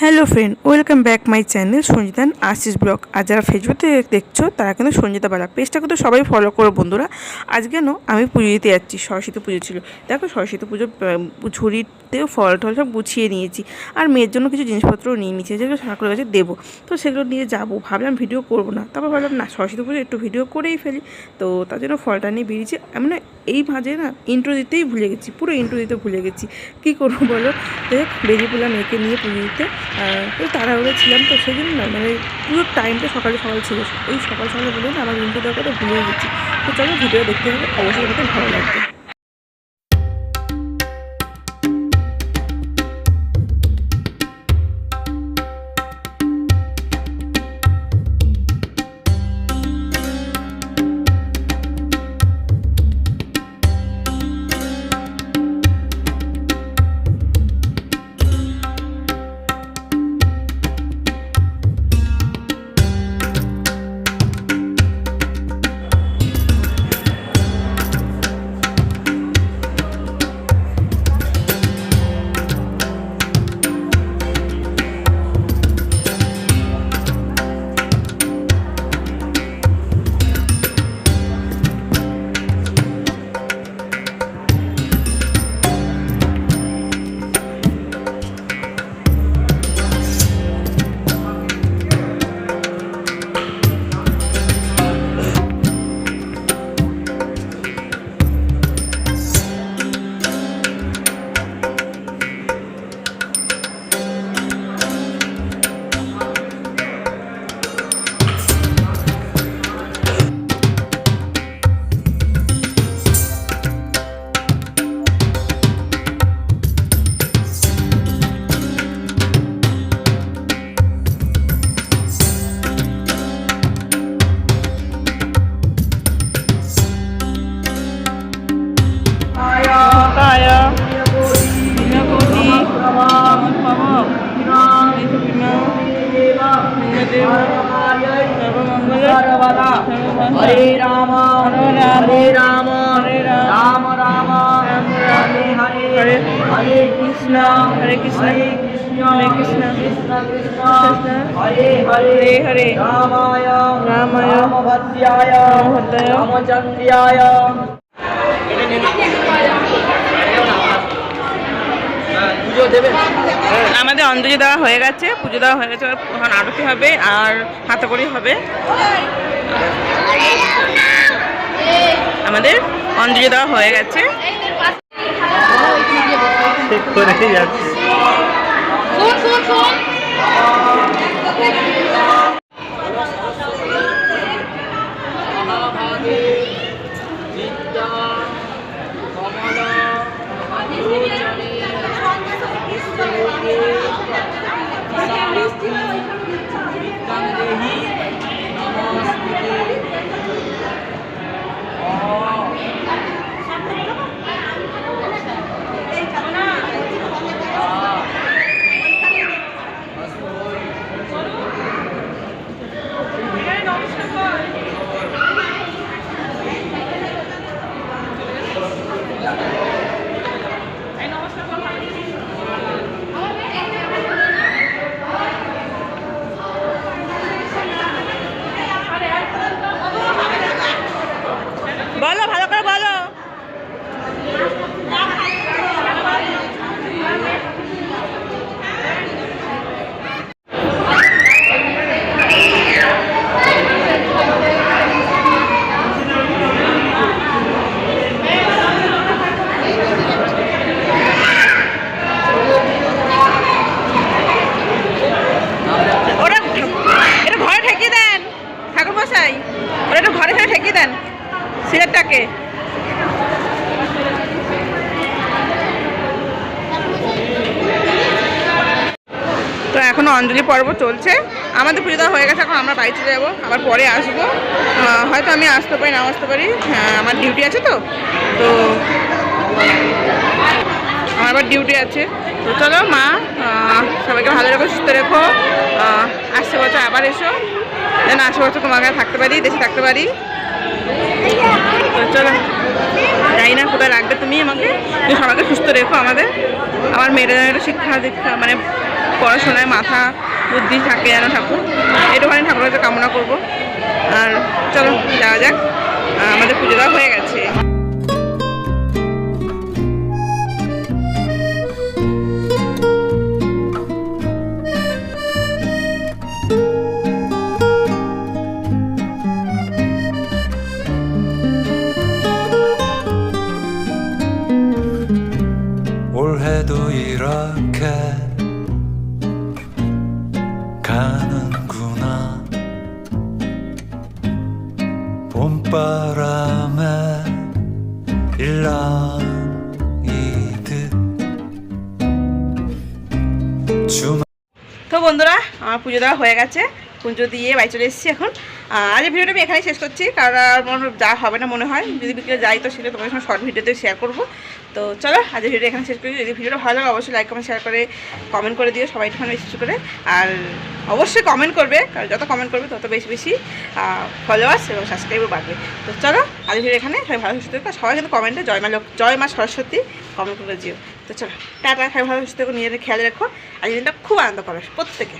Hello friend welcome back my channel সঞ্জিতান Ashis blog আর যারা ফেসবুকে দেখছ, তারা কিন্তু সঞ্জিতা বালা পেজটা কিন্তু সবাই ফলো করো বন্ধুরা। আজ কেন আমি পুজো দিতে যাচ্ছি, সরস্বতী পুজো ছিল। দেখো সরস্বতী পুজো ঝুড়িতেও ফল টল সব গুছিয়ে নিয়েছি। আর মেয়ের জন্য কিছু জিনিসপত্র নিয়ে নিয়েছি, যেগুলো ঠাকুরের কাছে দেবো। তো সেগুলো নিয়ে যাব। ভাবলাম ভিডিও করব না। তারপর ভাবলাম, না, সরস্বতী পুজো একটু ভিডিও করেই ফেলি। তো তার জন্য ফলটা নিয়ে বেরিয়েছি। আমি না, এই ভাঁজে না ইন্ট্রো দিতেই ভুলে গেছি। পুরো ইন্ট্রো দিতে ভুলে গেছি। কী করব বলো? দেখ বেরিয়ে পড়লাম মেয়েকে নিয়ে পুজো দিতে তো তাড়াহুড়ো ছিলাম তো জন্য না মানে পুরো টাইমটা সকালে সকাল ছিল। ওই সকাল সকালে বলে না, আমার ইন্ট্রো কথা ভুলে গেছি। তো চলো ভিডিও দেখতে হবে, অবশ্যই দেখতে ভালো লাগবে। हरे राम हरे राम हरे राम। राम हरे हरे हरे कृष्ण हरे कृष्ण। हरे कृष्ण कृष्ण। कृष्ण हरे हरे हरे हरे। रामाय रामाय। भद्राय भद्राय रामचंद्राय আমাদের অঞ্জলি দেওয়া হয়ে গেছে পুজো দেওয়া হয়ে গেছে এখন আরতি হবে আর হাতাকড়ি হবে। আমাদের অঞ্জলি দেওয়া হয়ে গেছে। বিদ্যা ঠেকিয়ে দেন, সিলেটটাকে। তো এখনও অঞ্জলি পর্ব চলছে। আমাদের পুজো হয়ে গেছে, এখন আমরা বাড়ি চলে যাব, আবার পরে আসব। হয়তো আমি আসতে পারি, না আসতে পারি হ্যাঁ আমার ডিউটি আছে তো। তো আমার আবার ডিউটি আছে। তো চলো মা সবাইকে ভালো রেখো, সুস্থ রেখো। আসছে বছর আবার এসো। যেন আশেপাশে কাছে থাকতে পারি, দেশে থাকতে পারি। তো চলো যাই না কোথায় রাখবে তুমি আমাকে। তুমি সবাইকে সুস্থ রেখো আমাদের। আমার মেয়েরা যেন শিক্ষা, দীক্ষা মানে পড়াশোনায় মাথা বুদ্ধি থাকে যেন ঠাকুর। একটুখানি ঠাকুরের কামনা করব। আর চলো, যাওয়া যাক। 바람에 일랑이듯 주말 তো বন্ধুরা আমার পুজো দেওয়া হয়ে গেছে পুজো দিয়ে বাড়ি চলে এসেছি এখন আজ ভিডিওটা আমি এখানেই শেষ করছি, কারণ আর মনে যা হবে না মনে হয়। যদি বিকেলে যাই তো সেটা তোমাদের সঙ্গে শর্ট ভিডিওতে শেয়ার করব। তো চলো, আজ ভিডিও এখানে শেষ করি। যদি ভিডিওটা ভালো লাগে, অবশ্যই লাইক কমেন্ট শেয়ার করে কমেন্ট করে দিও, সবাই একটুখানি বেশি করে। আর অবশ্যই কমেন্ট করবে, কারণ যত কমেন্ট করবে, তত বেশি বেশি ফলোয়ার্স এবং সাবস্ক্রাইবার বাড়বে। তো চলো, আজ ভিডিও এখানে, সবাই ভালো সুস্থ থেকো। সবাই কিন্তু কমেন্টে জয় মা জয় মা সরস্বতী কমেন্ট করে দিও। তো চলো, টাটা, সবাই ভালো সুস্থ নিজেদের খেয়াল রাখো। আজ দিনটা খুব আনন্দ করো, প্রত্যেকে।